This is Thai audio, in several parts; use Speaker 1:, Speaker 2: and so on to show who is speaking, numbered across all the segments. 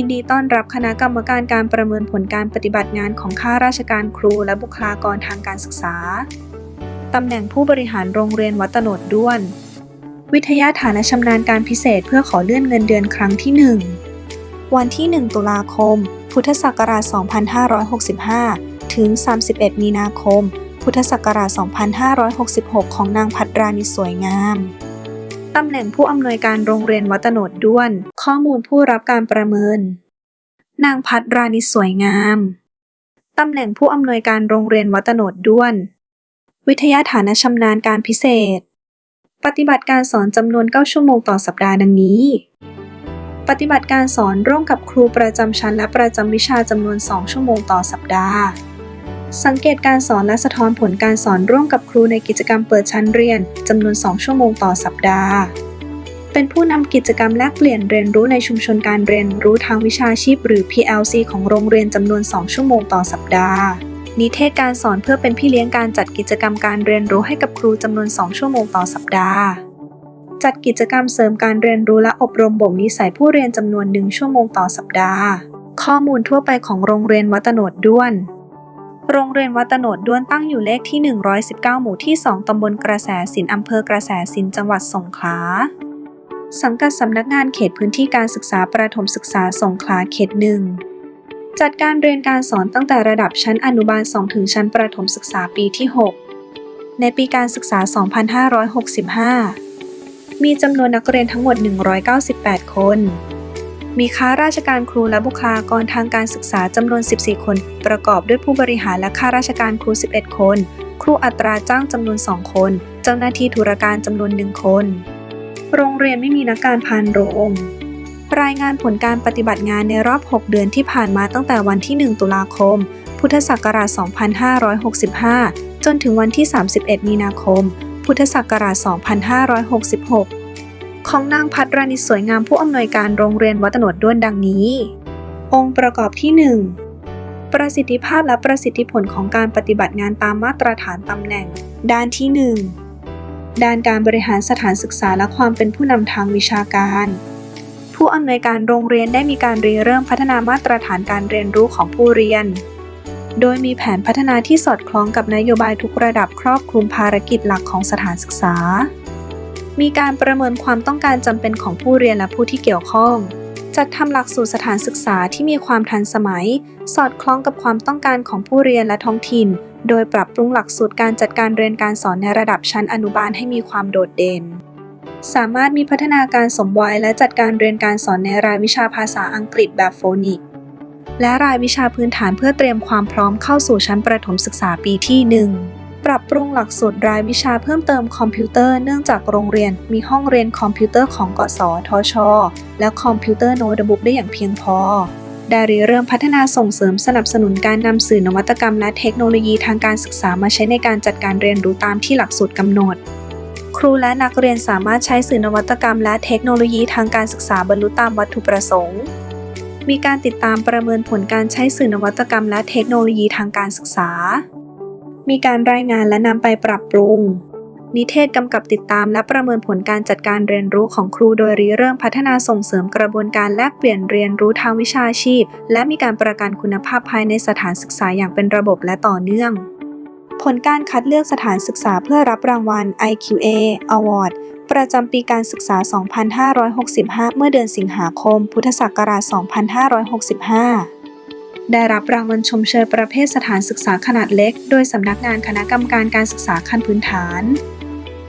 Speaker 1: ยินดีต้อนรับคณะกรรมการการประเมินผลการปฏิบัติงานของข้าราชการครูและบุคลากรทางการศึกษา ตำแหน่งผู้บริหารโรงเรียนวัดตโนดด้วน วิทยาฐานชำนาญการพิเศษเพื่อขอเลื่อนเงินเดือนครั้งที่ 1 วันที่ 1 ตุลาคม พุทธศักราช 2565 ถึง 31 มีนาคม พุทธศักราช 2566 ของนางพัดรานิสวยงาม ตำแหน่งผู้อำนวยการโรงเรียนวัดตโนดด้วน ข้อมูลผู้รับการประเมิน นางพัดรานิสวยงาม ตำแหน่งผู้อำนวยการโรงเรียนวัดตโนดด้วน วิทยาฐานชำนาญการพิเศษ ปฏิบัติการสอนจำนวน 9 ชั่วโมงต่อสัปดาห์ดังนี้ ปฏิบัติการสอนร่วมกับครูประจำชั้นและประจำวิชาจำนวน 2 ชั่วโมงต่อสัปดาห์ สังเกตการสอนและสะท้อนผลการสอนร่วมกับครูในกิจกรรมเปิดชั้นเรียนจำนวน 2 ชั่วโมงต่อสัปดาห์ เป็นผู้นำกิจกรรมแลกเปลี่ยนเรียนรู้ในชุมชนการเรียนรู้ทางวิชาชีพ หรือ PLC ของโรงเรียนจำนวน 2 ชั่วโมงต่อสัปดาห์ นิเทศการสอนเพื่อเป็นพี่เลี้ยงการจัดกิจกรรมการเรียนรู้ให้กับครูจำนวน 2 ชั่วโมงต่อสัปดาห์ จัดกิจกรรมเสริมการเรียนรู้และอบรมบ่มนิสัยผู้เรียนจำนวน1ชั่วโมงต่อสัปดาห์ ข้อมูลทั่วไปของโรงเรียนวัตโนดด้วน โรงเรียนวัดตโนดด้วนตั้งอยู่เลขที่ 119 หมู่ที่ 2 ตำบลกระแสสินอำเภอกระแสสินจังหวัดสงขลา สังกัดสำนักงานเขตพื้นที่การศึกษาประถมศึกษาสงขลาเขตหนึ่งจัดการเรียนการสอนตั้งแต่ระดับชั้นอนุบาล 2 ถึงชั้นประถมศึกษาปีที่ 6 ในปีการศึกษา 2565 มีจำนวนนักเรียนทั้งหมด 198 คน มีข้าราชการครูและบุคลากรทางการศึกษาจำนวน 14 คน ประกอบด้วยผู้บริหารและข้าราชการครู 11 คน ครูอัตราจ้างจำนวน 2 คน เจ้าหน้าที่ธุรการจำนวน 1 คน โรงเรียนไม่มีนักการพานโรงรายงานผลการปฏิบัติงานในรอบ 6 เดือนที่ผ่านมาตั้งแต่วันที่ 1 ตุลาคม พุทธศักราช 2565 จนถึงวันที่ 31 มีนาคม พุทธศักราช 2566 ของนางพัดรานิสสวยงามผู้อำนวยการโรงเรียนวัดตโนดด้วนดังนี้ องค์ประกอบที่ 1 ประสิทธิภาพและประสิทธิผลของการปฏิบัติงานตามมาตรฐานตำแหน่ง ด้านที่ 1 ด้านการบริหารสถานศึกษาและความเป็นผู้นำทางวิชาการ ผู้อำนวยการโรงเรียนได้มีการริเริ่มพัฒนามาตรฐานการเรียนรู้ของผู้เรียน โดยมีแผนพัฒนาที่สอดคล้องกับนโยบายทุกระดับครอบคลุมภารกิจหลักของสถานศึกษา มีการประเมินความต้องการจำเป็นของผู้เรียนและผู้ที่เกี่ยวข้อง จัดทำหลักสูตรสถานศึกษาที่มีความทันสมัย สอดคล้องกับความต้องการของผู้เรียนและท้องถิ่น โดยปรับปรุงหลักสูตรการจัดการเรียนการสอนในระดับชั้นอนุบาลให้มีความโดดเด่น สามารถมีพัฒนาการสมวัยและจัดการเรียนการสอนในรายวิชาภาษาอังกฤษแบบโฟนิกและรายวิชาพื้นฐานเพื่อเตรียมความพร้อมเข้าสู่ชั้นประถมศึกษาปีที่ 1 ปรับปรุงหลักสูตรรายวิชาเพิ่มเติมคอมพิวเตอร์เนื่องจากโรงเรียนมีห้องเรียนคอมพิวเตอร์ของกสทช และคอมพิวเตอร์โน้ตบุ๊กได้อย่างเพียงพอได้ริเริ่มพัฒนาส่งเสริมสนับสนุนการนำสื่อนวัตกรรมและเทคโนโลยีทางการศึกษามาใช้ในการจัดการเรียนรู้ตามที่หลักสูตรกำหนด ครูและนักเรียนสามารถใช้สื่อนวัตกรรมและเทคโนโลยีทางการศึกษาบรรลุตามวัตถุประสงค์ มีการติดตามประเมินผลการใช้สื่อนวัตกรรมและเทคโนโลยีทางการศึกษา มีการรายงานและนำไปปรับปรุง นิเทศกำกับติดตามและประเมินผลการจัดการเรียนรู้ของครูโดยริเริ่มพัฒนาส่งเสริมกระบวนการแลกเปลี่ยนเรียนรู้ทางวิชาชีพ และมีการประกันคุณภาพภายในสถานศึกษาอย่างเป็นระบบและต่อเนื่องผลการคัดเลือกสถานศึกษาเพื่อรับรางวัล IQA Award ประจำปีการศึกษา 2565 เมื่อเดือนสิงหาคม พุทธศักราช 2565 ได้รับรางวัลชมเชยประเภทสถานศึกษาขนาดเล็ก โดยสำนักงานคณะกรรมการการศึกษาขั้นพื้นฐาน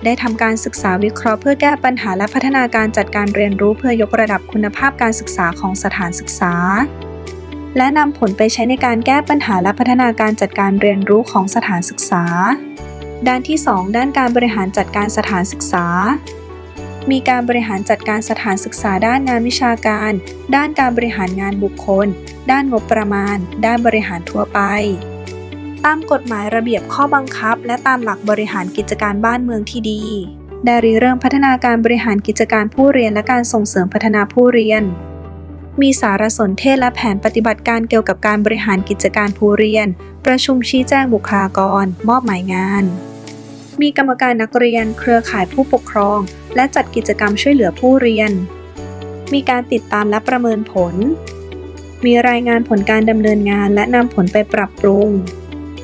Speaker 1: ได้ทำการศึกษาวิเคราะห์เพื่อแก้ปัญหาและพัฒนาการจัดการเรียนรู้เพื่อยกระดับคุณภาพการศึกษาของสถานศึกษา และนำผลไปใช้ในการแก้ปัญหาและพัฒนาการจัดการเรียนรู้ของสถานศึกษา ด้านที่ 2 ด้านการบริหารจัดการสถานศึกษามีการบริหารจัดการสถานศึกษาด้านงานวิชาการ ด้านการบริหารงานบุคคล ด้านงบประมาณ ด้านบริหารทั่วไป ตามกฎหมายระเบียบข้อบังคับ และตามหลักบริหารกิจการบ้านเมืองที่ดี ได้ริเริ่มพัฒนาการบริหารกิจการผู้เรียนและการส่งเสริมพัฒนาผู้เรียน มีสารสนเทศและแผนปฏิบัติการเกี่ยวกับการบริหารกิจการผู้เรียน ประชุมชี้แจงบุคลากร มอบหมายงาน มีกรรมการนักเรียน เครือข่ายผู้ปกครอง และจัดกิจกรรมช่วยเหลือผู้เรียนมีการติดตามและประเมินผล มีรายงานผลการดำเนินงานและนำผลไปปรับปรุง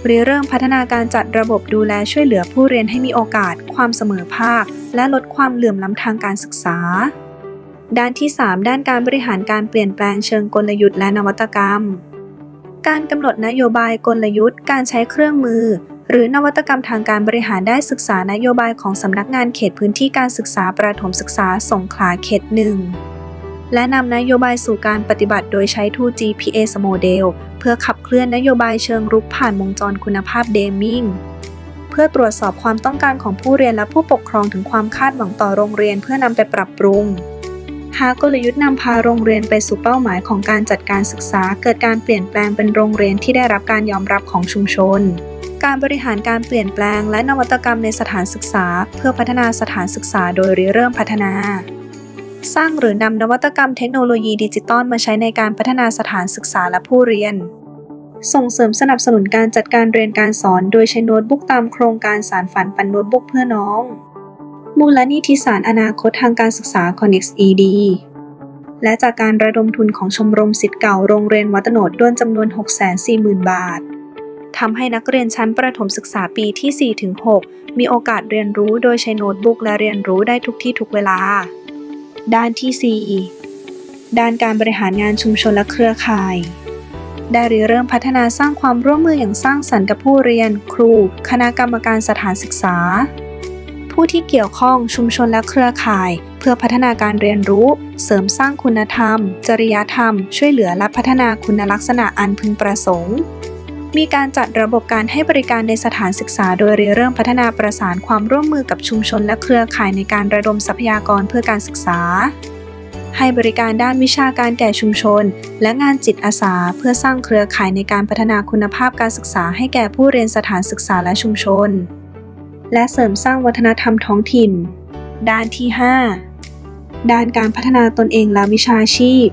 Speaker 1: หริเริ่มพัฒนาการจัดระบบดูแลช่วยเหลือผู้เรียนให้มีโอกาส ความเสมอภาค และลดความเหลื่อมล้ำทางการศึกษา ด้านที่ 3 ด้านการบริหารการเปลี่ยนแปลงเชิงกลยุทธ์และนวัตกรรม การกำหนดนโยบายกลยุทธ์ การใช้เครื่องมือ หรือนวัตกรรมทางการบริหารได้ศึกษานโยบายของสำนักงานเขตพื้นที่การศึกษาประถมศึกษาสงขลาเขตหนึ่ง และนำนโยบายสู่การปฏิบัติโดยใช้ 2GPS โมเดลเพื่อขับเคลื่อนนโยบายเชิงรุกผ่านวงจรคุณภาพเดมิงเพื่อตรวจสอบความต้องการของผู้เรียนและผู้ปกครองถึงความคาดหวังต่อโรงเรียนเพื่อนำไปปรับปรุงหากลยุทธ์นำพาโรงเรียนไปสู่เป้าหมายของการจัดการศึกษา เกิดการเปลี่ยนแปลงเป็นโรงเรียนที่ได้รับการยอมรับของชุมชน การบริหารการเปลี่ยนแปลงและนวัตกรรมในสถานศึกษา เพื่อพัฒนาสถานศึกษาโดยริเริ่มพัฒนา สร้างหรือนำนวัตกรรมเทคโนโลยีดิจิตอลมาใช้ในการพัฒนาสถานศึกษาและผู้เรียน ส่งเสริมสนับสนุนการจัดการเรียนการสอน โดยใช้โน้ตบุ๊กตามโครงการสารฝันปันโน้ตบุ๊กเพื่อน้อง มูลนิธิสารอนาคตทางการศึกษา Connex ED และจากการระดมทุนของชมรมสิทธิ์เก่าโรงเรียนวัดโตโนดด้วยจำนวน 640,000 บาททำให้นักเรียนชั้นประถมศึกษาปีที่ 4-6 มีโอกาสเรียนรู้โดยใช้โน้ตบุ๊กและเรียนรู้ได้ทุกที่ทุกเวลา ด้านที่ 4 ด้านการบริหารงานชุมชนและเครือข่าย ได้ริเริ่มพัฒนาสร้างความร่วมมืออย่างสร้างสรรค์กับผู้เรียน ครู คณะกรรมการสถานศึกษา ผู้ที่เกี่ยวข้องชุมชนและเครือข่าย เพื่อพัฒนาการเรียนรู้ เสริมสร้างคุณธรรม จริยธรรม ช่วยเหลือและพัฒนาคุณลักษณะอันพึงประสงค์ มีการจัดระบบการให้บริการในสถานศึกษา โดยริเริ่มพัฒนาประสานความร่วมมือกับชุมชนและเครือข่ายในการระดมทรัพยากรเพื่อการศึกษา ให้บริการด้านวิชาการแก่ชุมชน และงานจิตอาสา เพื่อสร้างเครือข่ายในการพัฒนาคุณภาพการศึกษา ให้แก่ผู้เรียนสถานศึกษาและชุมชน และเสริมสร้างวัฒนธรรมท้องถิ่น ด้านที่ 5 ด้านการพัฒนาตนเองและวิชาชีพ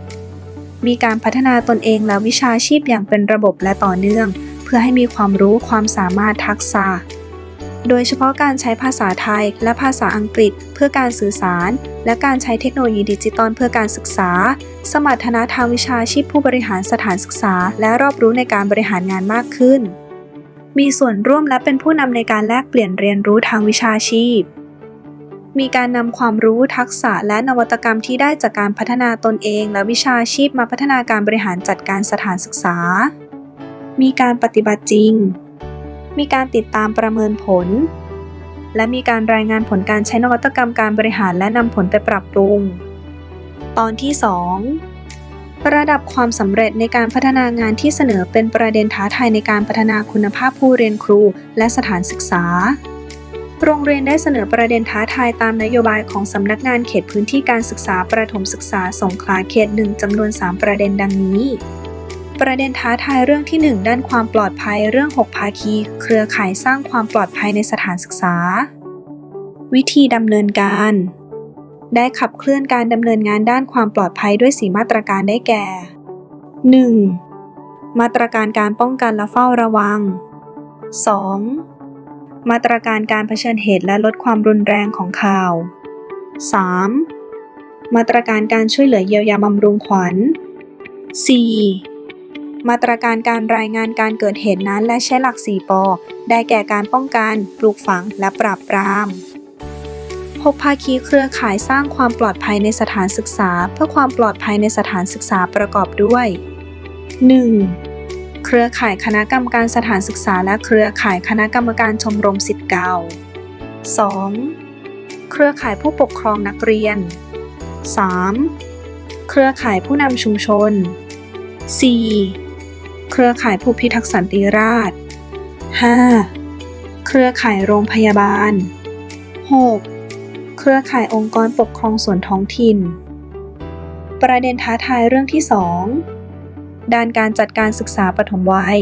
Speaker 1: มีการพัฒนาตนเองและวิชาชีพอย่างเป็นระบบและต่อเนื่อง เพื่อให้มีความรู้ความสามารถทักษะ โดยเฉพาะการใช้ภาษาไทยและภาษาอังกฤษ เพื่อการสื่อสาร และการใช้เทคโนโลยีดิจิตอลเพื่อการศึกษา สมรรถนะทางวิชาชีพผู้บริหารสถานศึกษา และรอบรู้ในการบริหารงานมากขึ้น มีส่วนร่วมและเป็นผู้นำในการแลกเปลี่ยนเรียนรู้ทางวิชาชีพ มีการนำความรู้ทักษะและนวัตกรรมที่ได้จากการพัฒนาตนเอง และวิชาชีพมาพัฒนาการบริหารจัดการสถานศึกษา มีการปฏิบัติจริง มีการติดตามประเมินผล และมีการรายงานผลการใช้นวัตกรรมการบริหารและนำผลไปปรับปรุง ตอนที่ 2 ระดับความสำเร็จในการพัฒนางานที่เสนอเป็นประเด็นท้าทายในการพัฒนาคุณภาพผู้เรียนครูและสถานศึกษา โรงเรียนได้เสนอประเด็นท้าทายตามนโยบายของสำนักงานเขตพื้นที่การศึกษาประถมศึกษาสงขลาเขตหนึ่งจำนวน 3 ประเด็นดังนี้ ประเด็นท้าทายเรื่องที่ 1 ด้านความปลอดภัยเรื่อง 6 ภาคี เครือข่ายสร้างความปลอดภัยในสถานศึกษา วิธีดำเนินการ ได้ขับเคลื่อนการดำเนินงานด้านความปลอดภัยด้วยสีมาตรการได้แก่ 1. มาตรการการป้องกันและเฝ้าระวัง 2. มาตรการการเผชิญเหตุและลดความรุนแรงของข่าว 3. มาตรการการช่วยเหลือเยียวยาบำรุงขวัญ 4. มาตรการการรายงานการเกิดเหตุนั้นและใช้หลัก 4ปอได้แก่การป้องกันปลูกฝังและปราบปราม6ภาคีเครือข่ายสร้างความปลอดภัยในสถานศึกษา เพื่อความปลอดภัยในสถานศึกษาประกอบด้วย 1. เครือข่ายคณะกรรมการสถานศึกษาและเครือข่ายคณะกรรมการชมรมสิทธิ์เก่า 2. เครือข่ายผู้ปกครองนักเรียน 3. เครือข่ายผู้นำชุมชน 4. เครือข่ายผู้พิทักษ์สันติราษฎร์ 5. เครือข่ายโรงพยาบาล 6. เครือข่ายองค์กรปกครองส่วนท้องถิ่น ประเด็นท้าทายเรื่องที่ 2 ด้านการจัดการศึกษาปฐมวัย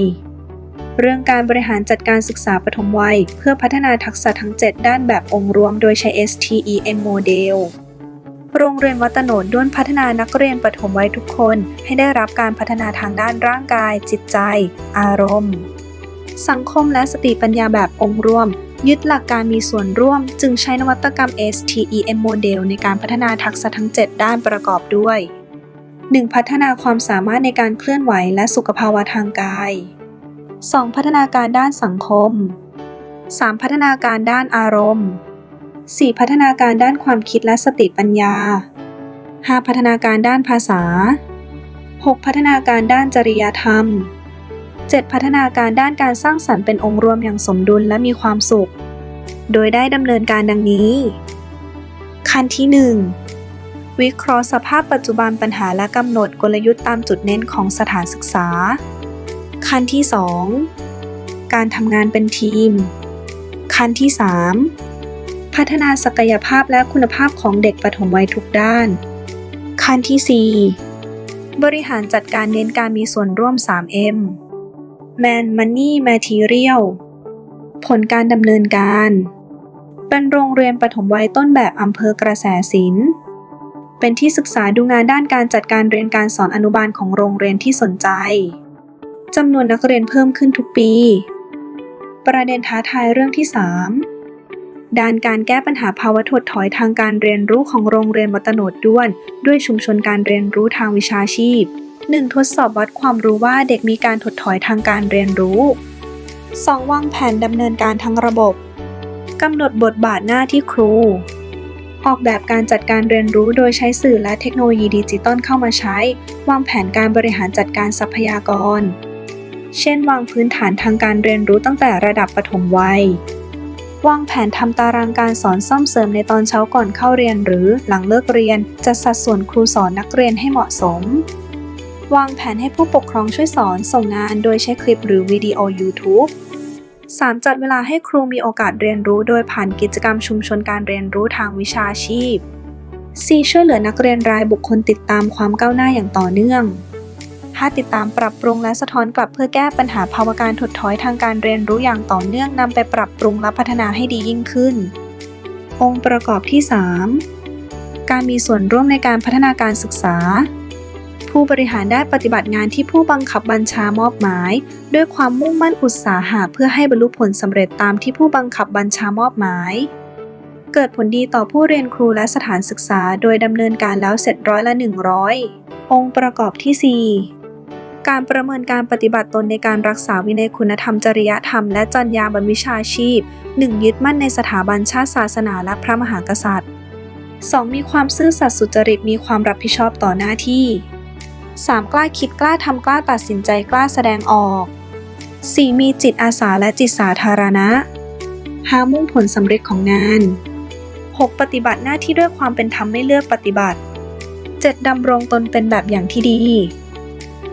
Speaker 1: เรื่องการบริหารจัดการศึกษาปฐมวัย เพื่อพัฒนาทักษะทั้ง 7 ด้านแบบองค์รวมโดยใช้ STEM โมเดลโรงเรียนวัดตโนดด้วนพัฒนานักเรียนปฐมวัยทุกคน ให้ได้รับการพัฒนาทางด้านร่างกาย จิตใจ อารมณ์ สังคมและสติปัญญาแบบองค์รวม ยึดหลักการมีส่วนร่วม จึงใช้นวัตกรรม STEM โมเดลในการพัฒนาทักษะทั้ง 7 ด้านประกอบด้วย 1. พัฒนาความสามารถในการเคลื่อนไหวและสุขภาวะทางกาย 2. พัฒนาการด้านสังคม 3. พัฒนาการด้านอารมณ์ 4. พัฒนาการด้านความคิดและสติปัญญา 5. พัฒนาการด้านภาษา 6. พัฒนาการด้านจริยธรรม 7. พัฒนาการด้านการสร้างสรรค์เป็นองค์รวมอย่างสมดุลและมีความสุข โดยได้ดำเนินการดังนี้ ขั้นที่ 1 วิเคราะห์สภาพปัจจุบันปัญหาและกำหนดกลยุทธ์ตามจุดเน้นของสถานศึกษา ขั้นที่ 2 การทำงานเป็นทีม ขั้นที่ 3 พัฒนาศักยภาพและคุณภาพของเด็กปฐมวัยทุกด้าน ขั้นที่ 4 บริหารจัดการเน้นการมีส่วนร่วม 3M Man Money Material ผลการดำเนินการ เป็นโรงเรียนปฐมวัยต้นแบบอำเภอกระแสสิน เป็นที่ศึกษาดูงานด้านการจัดการเรียนการสอนอนุบาลของโรงเรียนที่สนใจจำนวนนักเรียนเพิ่มขึ้นทุกปี ประเด็นท้าทายเรื่องที่ 3 ด้านการแก้ปัญหาภาวะถดถอยทางการเรียนรู้ของโรงเรียนวัตโนดด้วน ด้วยชุมชนการเรียนรู้ทางวิชาชีพ 1. ทดสอบวัดความรู้ว่าเด็กมีการถดถอยทางการเรียนรู้ 2. วางแผนดำเนินการทั้งระบบกำหนดบทบาทหน้าที่ครู ออกแบบการจัดการเรียนรู้โดยใช้สื่อและเทคโนโลยีดิจิตอลเข้ามาใช้ วางแผนการบริหารจัดการทรัพยากร เช่น วางพื้นฐานทางการเรียนรู้ตั้งแต่ระดับปฐมวัยวางแผนทำตารางการสอนซ่อมเสริมในตอนเช้าก่อนเข้าเรียนหรือหลังเลิกเรียน จัดสัดส่วนครูสอนนักเรียนให้เหมาะสม วางแผนให้ผู้ปกครองช่วยสอนส่งงานโดยใช้คลิปหรือวิดีโอ YouTube 3. จัดเวลาให้ครูมีโอกาสเรียนรู้ โดยผ่านกิจกรรมชุมชนการเรียนรู้ทางวิชาชีพ 4. ช่วยเหลือนักเรียนรายบุคคลติดตามความก้าวหน้าอย่างต่อเนื่อง 5. ติดตามปรับปรุงและสะท้อนกลับเพื่อแก้ปัญหาภาวะการถดถอยทางการเรียนรู้อย่างต่อเนื่องนำไปปรับปรุงและพัฒนาให้ดียิ่งขึ้น องค์ประกอบที่ 3 การมีส่วนร่วมในการพัฒนาการศึกษา ผู้บริหารได้ปฏิบัติงานที่ผู้บังคับบัญชามอบหมาย ด้วยความมุ่งมั่นอุตสาหะเพื่อให้บรรลุผลสำเร็จตามที่ผู้บังคับบัญชามอบหมาย เกิดผลดีต่อผู้เรียนครูและสถานศึกษา โดยดำเนินการแล้วเสร็จร้อยละ 100 องค์ประกอบที่ 4การประเมินการปฏิบัติตนในการรักษาวินัยคุณธรรมจริยธรรมและจรรยาบรรณวิชาชีพ 1. ยึดมั่นในสถาบันชาติศาสนาและพระมหากษัตริย์ 2. มีความซื่อสัตย์สุจริตมีความรับผิดชอบต่อหน้าที่ 3. กล้าคิดกล้าทำกล้าตัดสินใจกล้าแสดงออก 4. มีจิตอาสาและจิตสาธารณะ 5. มุ่งผลสำเร็จของงาน 6. ปฏิบัติหน้าที่ด้วยความเป็นธรรมไม่เลือกปฏิบัติ 7. ดำรงตนเป็นแบบอย่างที่ดี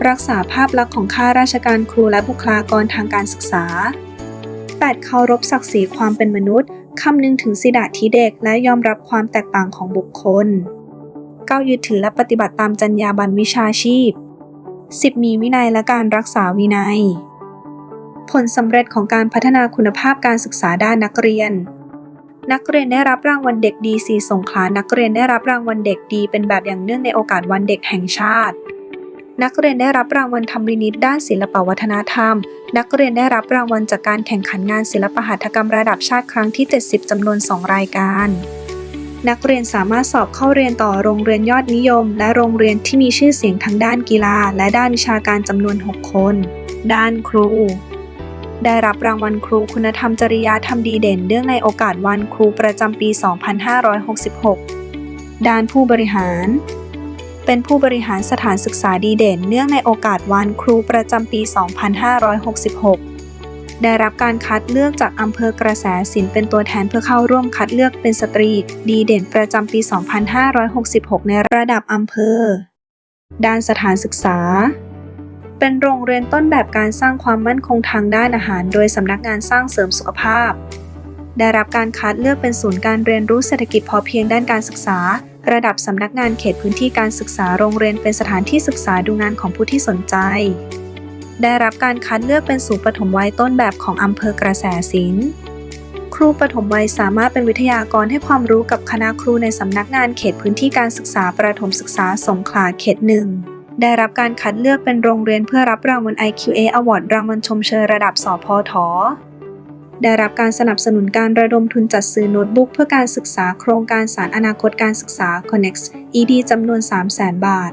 Speaker 1: รักษาภาพลักษณ์ของข้าราชการครูและบุคลากรทางการศึกษา 8. เคารพศักดิ์ศรีความเป็นมนุษย์ คำนึงถึงสิทธิเด็กและยอมรับความแตกต่างของบุคคล 9. ยึดถือและปฏิบัติตามจรรยาบรรณวิชาชีพ 10. มีวินัยและการรักษาวินัย ผลสำเร็จของการพัฒนาคุณภาพการศึกษาด้านนักเรียน นักเรียนได้รับรางวัลเด็กดีสีสงขลานักเรียนได้รับรางวัลเด็กดี เป็นแบบอย่างเนื่องในโอกาสวันเด็กแห่งชาติ นักเรียนได้รับรางวัลทำรินิตด้านศิลปวัฒนธรรม นักเรียนได้รับรางวัลจากการแข่งขันงานศิลปหัตถกรรมระดับชาติครั้งที่ 70จำนวน 2 รายการ นักเรียนสามารถสอบเข้าเรียนต่อโรงเรียนยอดนิยม และโรงเรียนที่มีชื่อเสียงทั้งด้านกีฬา และด้านวิชาการจำนวน 6 คน ด้านครู ได้รับรางวัลครูคุณธรรมจริยธรรมดีเด่นเนื่องในโอกาสวันครูประจำปี 2566 ด้านผู้บริหาร เป็นผู้บริหารสถานศึกษาดีเด่น เนื่องในโอกาสวันครูประจำปี 2566 ได้รับการคัดเลือกจากอำเภอกระแสสินเป็นตัวแทนเพื่อเข้าร่วมคัดเลือกเป็นสตรี ดีเด่นประจำปี 2566 ในระดับอำเภอ ด้านสถานศึกษา เป็นโรงเรียนต้นแบบการสร้างความมั่นคงทางด้านอาหาร โดยสำนักงานสร้างเสริมสุขภาพ ได้รับการคัดเลือกเป็นศูนย์การเรียนรู้เศรษฐกิจพอเพียงด้านการศึกษา ระดับสำนักงานเขตพื้นที่การศึกษาโรงเรียนเป็นสถานที่ศึกษาดูงานของผู้ที่สนใจ ได้รับการคัดเลือกเป็นศูนย์ปฐมวัยต้นแบบของอำเภอกระแสสินครูปฐมวัยสามารถเป็นวิทยากรให้ความรู้กับคณะครูในสำนักงานเขตพื้นที่การศึกษาประถมศึกษาสงขลาเขตหนึ่งได้รับการคัดเลือกเป็นโรงเรียนเพื่อรับรางวัล IQA Award รางวัลชมเชยระดับสพทได้รับการสนับสนุนการระดมทุนจัดซื้อโน้ตบุ๊กเพื่อการศึกษาโครงการสารอนาคตการศึกษา Connect ED จำนวน 300,000 บาท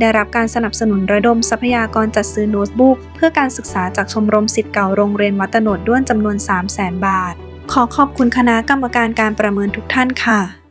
Speaker 1: ได้รับการสนับสนุนระดมทรัพยากรจัดซื้อโน้ตบุ๊กเพื่อการศึกษาจากชมรมสิทธิ์เก่าโรงเรียนวัตโนดด้วนจำนวน 3 0 0 0 0 0 บาท ขอขอบคุณคณะกรรมการการประเมินทุกท่านค่ะ